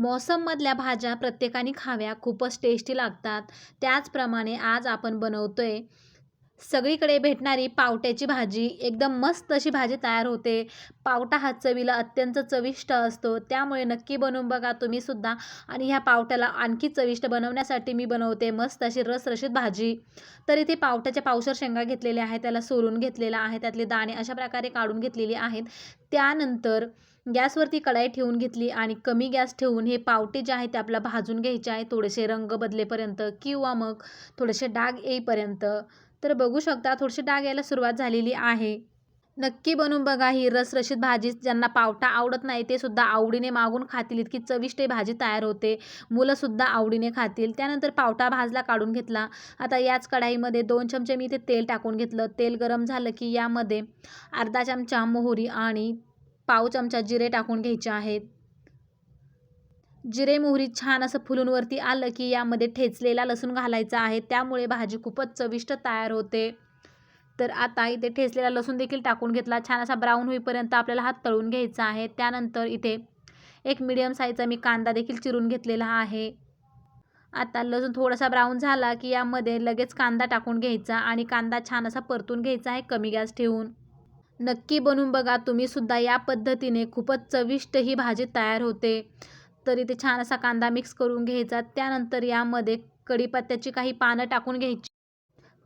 मोसममधल्या भाज्या प्रत्येकाने खाव्या खूपच टेस्टी लागतात. त्याचप्रमाणे आज आपण बनवतोय सगळीकडे भेटणारी पावट्याची भाजी एकदम मस्त अशी भाजी तयार होते. पावटा हा चवीला अत्यंत चविष्ट असतो. त्यामुळे नक्की बनवून बघा तुम्ही सुद्धा. आणि ह्या पावट्याला आणखी चविष्ट बनवण्यासाठी मी बनवते मस्त अशी रसरशीत भाजी. तर इथे पावट्याच्या पावसर शेंगा घेतलेल्या आहेत त्याला सोलून घेतलेला आहे त्यातले दाणे अशा प्रकारे काढून घेतलेले आहेत. त्यानंतर गॅसवरती कढाई ठेवून घेतली आणि कमी गॅस ठेवून हे पावटे जे आहेत ते आपल्याला भाजून घ्यायचे आहे. थोडेसे रंग बदलेपर्यंत किंवा मग थोडेसे डाग येईपर्यंत. तर बघू शकता थोडीशी डाग यायला सुरुवात झालेली आहे. नक्की बनवून बघा ही रसरशीत भाजी. ज्यांना पावटा आवडत नाही ते सुद्धा आवडीने मागून खातील. इतकी चविष्ट भाजी तयार होते. मुलंसुद्धा आवडीने खातील. त्यानंतर पावटा भाजला काढून घेतला. आता याच कढाईमध्ये दोन चमचे मी इथे तेल टाकून घेतलं. तेल गरम झालं की यामध्ये अर्धा चमचा मोहरी आणि पाव चमचा जिरे टाकून घ्यायचे आहेत. जिरे मोहरी छान असं फुलून वरती आलं की यामध्ये ठेचलेला लसूण घालायचा आहे. त्यामुळे भाजी खूपच चविष्ट तयार होते. तर आता इथे ठेचलेला लसूण देखील टाकून घेतला. छान असा ब्राऊन होईपर्यंत आपल्याला हात तळून घ्यायचा आहे. त्यानंतर इथे एक मिडियम साईजचा मी कांदा देखील चिरून घेतलेला आहे. आता लसूण थोडासा ब्राऊन झाला की यामध्ये लगेच कांदा टाकून घ्यायचा आणि कांदा छान असा परतून घ्यायचा आहे कमी गॅस ठेवून. नक्की बनवून बघा. तुम्हीसुद्धा या पद्धतीने खूपच चविष्ट ही भाजी तयार होते. तरी ते छान असा कांदा मिक्स करून घ्यायचा. त्यानंतर यामध्ये कढीपत्त्याची काही पानं टाकून घ्यायची.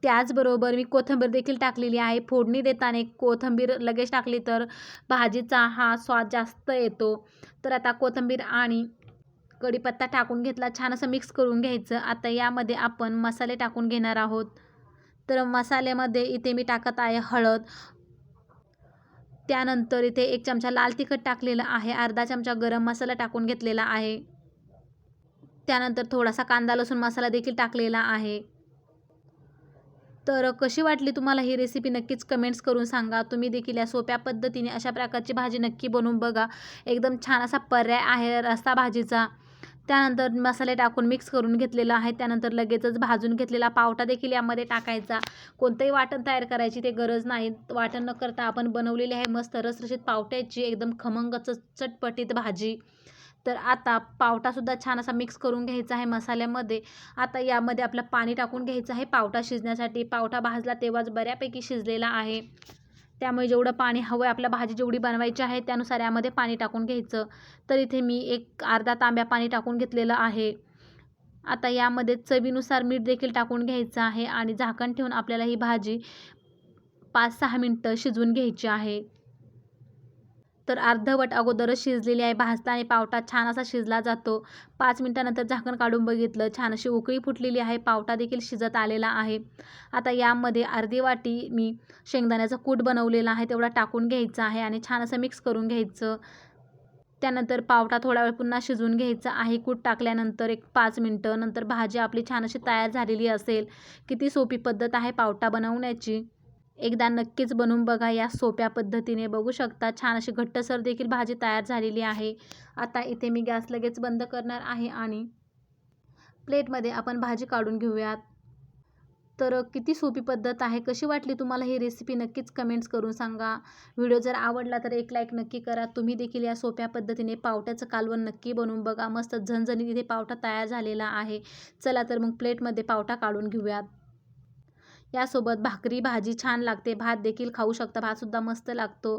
त्याचबरोबर मी कोथिंबीर देखील टाकलेली आहे. फोडणी देताना कोथिंबीर लगेच टाकली तर भाजीचा हा स्वाद जास्त येतो. तर आता कोथिंबीर आणि कढीपत्ता टाकून घेतला. छान असं मिक्स करून घ्यायचं. आता यामध्ये आपण मसाले टाकून घेणार आहोत. तर मसाल्यामध्ये इथे मी टाकत आहे हळद. त्यानंतर इथे एक चमचा लाल तिखट टाकलेलं आहे. अर्धा चमचा गरम मसाला टाकून घेतलेला आहे. त्यानंतर थोडासा कांदा लसूण मसाला देखील टाकलेला आहे. तर कशी वाटली तुम्हाला ही रेसिपी नक्कीच कमेंट्स करून सांगा. तुम्ही देखील या सोप्या पद्धतीने अशा प्रकारची भाजी नक्की बनवून बघा. एकदम छान असा पर्याय आहे रस्ता भाजीचा. त्यानंतर मसाले टाकून मिक्स करून घेतलेला आहे. त्यानंतर लगेचच भाजून घेतलेला पावटा देखील यामध्ये टाकायचा. कोणतंही वाटण तयार करायची ते गरज नाही. वाटण न करता आपण बनवलेली आहे मस्त रसरशीत पावट्याची एकदम खमंग चटपटीत भाजी. तर आता पावटासुद्धा छान असा मिक्स करून घ्यायचा आहे मसाल्यामध्ये. आता यामध्ये आपलं पाणी टाकून घ्यायचं आहे पावटा शिजण्यासाठी. पावटा भाजला तेव्हाच बऱ्यापैकी शिजलेला आहे. त्यामुळे जेवढं पाणी हवं आहे आपल्या भाजी जेवढी बनवायची आहे त्यानुसार यामध्ये पाणी टाकून घ्यायचं. तर इथे मी एक अर्धा तांब्या पाणी टाकून घेतलेलं आहे. आता यामध्ये चवीनुसार मीठ देखील टाकून घ्यायचं आहे आणि झाकण ठेवून आपल्याला ही भाजी पाच सहा मिनटं शिजवून घ्यायची आहे. तर अर्धवट अगोदरच शिजलेली आहे. भाजता पावटा छान असा शिजला जातो. पाच मिनटानंतर झाकण काढून बघितलं. छान अशी उकळी फुटलेली आहे. पावटा देखील शिजत आलेला आहे. आता यामध्ये अर्धी वाटी मी शेंगदाण्याचं कूट बनवलेला आहे. तेवढा टाकून घ्यायचा आहे आणि छान असं मिक्स करून घ्यायचं. त्यानंतर पावटा थोडा वेळ पुन्हा शिजवून घ्यायचा आहे. कूट टाकल्यानंतर एक पाच मिनटं. नंतर भाजी आपली छान अशी तयार झालेली असेल. किती सोपी पद्धत आहे पावटा बनवण्याची. एकदा नक्कीच बनवून बघा या सोप्या पद्धतीने बघू शकता. छान अशी घट्टसर देखील भाजी तयार झालेली आहे. आता इथे मी गॅस लगेच बंद करणार आहे आणि प्लेटमध्ये आपण भाजी काढून घेऊयात. तर किती सोपी पद्धत आहे कशी वाटली तुम्हाला ही रेसिपी नक्कीच कमेंट्स करून सांगा. व्हिडिओ जर आवडला तर एक लाईक नक्की करा. तुम्ही देखील या सोप्या पद्धतीने पावट्याचं कालवण नक्की बनवून बघा. मस्त झणझणीत इथे पावटा तयार झालेला आहे. चला तर मग प्लेटमध्ये पावटा काढून घेऊयात. यासोबत भाकरी भाजी छान लागते. भात देखील खाऊ शकता. भातसुद्धा मस्त लागतो.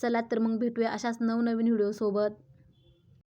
चला तर मग भेटूया अशाच नवनवीन व्हिडिओसोबत.